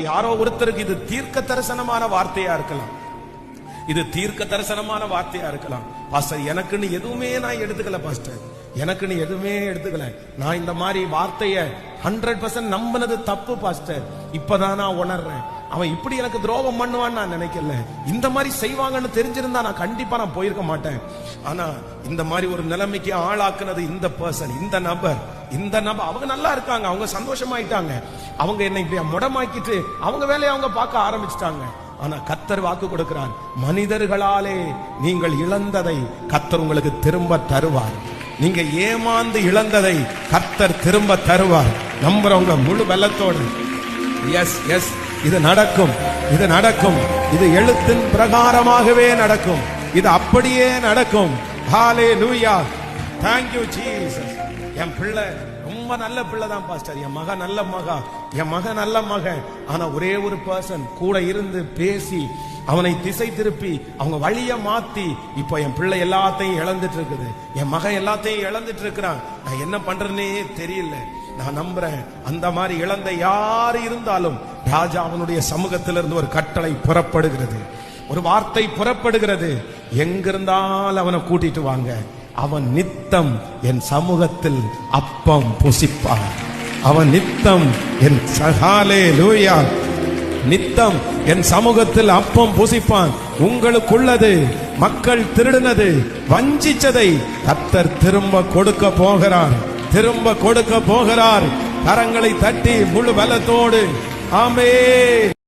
யாரோ ஒருத்தருக்கு இது தீர்க்க தரிசனமான வார்த்தையா இருக்கலாம். இது தீர்க்க தரிசனமான வார்த்தையா இருக்கலாம். பாஸ்டர் எனக்குன்னு எதுவுமே நான் எடுத்துக்கல பாஸ்டர். எனக்குன்னு எதுவுமே எடுத்துக்கல. நான் இந்த மாதிரி வார்த்தைய ஹண்ட்ரட் பர்சன்ட் நம்பினது தப்பு பாஸ்டர். இப்பதான் நான் உணர்றேன். அவன் இப்படி எனக்கு துரோகம் பண்ணுவான்னு நான் நினைக்கல. இந்த மாதிரி செய்வாங்கன்னு தெரிஞ்சிருந்தா நான் கண்டிப்பா நான் போயிருக்க மாட்டேன். ஆனா இந்த மாதிரி ஒரு நிலைமைக்கு ஆளாக்குனது இந்த பர்சன் இந்த நபர். இந்த நபர் அவங்க நல்லா இருக்காங்க அவங்க சந்தோஷமாயிட்டாங்க. அவங்க என்னை இப்படி முடமாக்கிட்டு அவங்க வேலையை அவங்க பார்க்க ஆரம்பிச்சிட்டாங்க. ஆனா கத்தர் வாக்கு கொடுக்கிறார் மனிதர்களாலே நீங்கள் இழந்ததை கத்தர் உங்களுக்கு திரும்ப தருவார். நீங்க ஏமாந்து இழந்ததை கத்தர் திரும்ப தருவார். நம்புறவங்க முழு வெள்ளத்தோடு. எஸ் எஸ் இது நடக்கும் இது நடக்கும். இது எழுத்தின் பிரகாரமாகவே நடக்கும். இது அப்படியே நடக்கும். ஹாலே லூயா தேங்க்யூ ஜீசஸ் என் பிள்ளை ரொம்ப நல்ல பிள்ளை தான் பாஸ்டர். என் மக நல்ல மகா. என் மக நல்ல மகன். ஆனா ஒரே ஒரு பர்சன் கூட இருந்து பேசி அவனை திசை திருப்பி அவங்க வழிய மாத்தி இப்போ என் பிள்ளை எல்லாத்தையும் இழந்துட்டு இருக்குது. என் மகன் எல்லாத்தையும் இழந்துட்டு இருக்கிறான். நான் என்ன பண்றேன்னே தெரியல. நான் நம்புறேன். அந்த மாதிரி இழந்த யார் இருந்தாலும் ராஜா அவனுடைய சமூகத்திலிருந்து ஒரு கட்டளை புறப்படுகிறது. ஒரு வார்த்தை புறப்படுகிறது. எங்கிருந்தால் அவனை கூட்டிட்டு வாங்க. அவன் நித்தம் என் சமூகத்தில் அப்பம் புசிப்பான். அவன் நித்தம் என் சகாலே லூயா நித்தம் என் சமூகத்தில் அப்பம் புசிப்பான். உங்களுக்குள்ளது மக்கள் திருடினது வஞ்சிச்சதை கத்தர் திரும்ப கொடுக்க போகிறார். திரும்ப கொடுக்க போகிறார். கரங்களை தட்டி முழு பலத்தோடு. ஆமே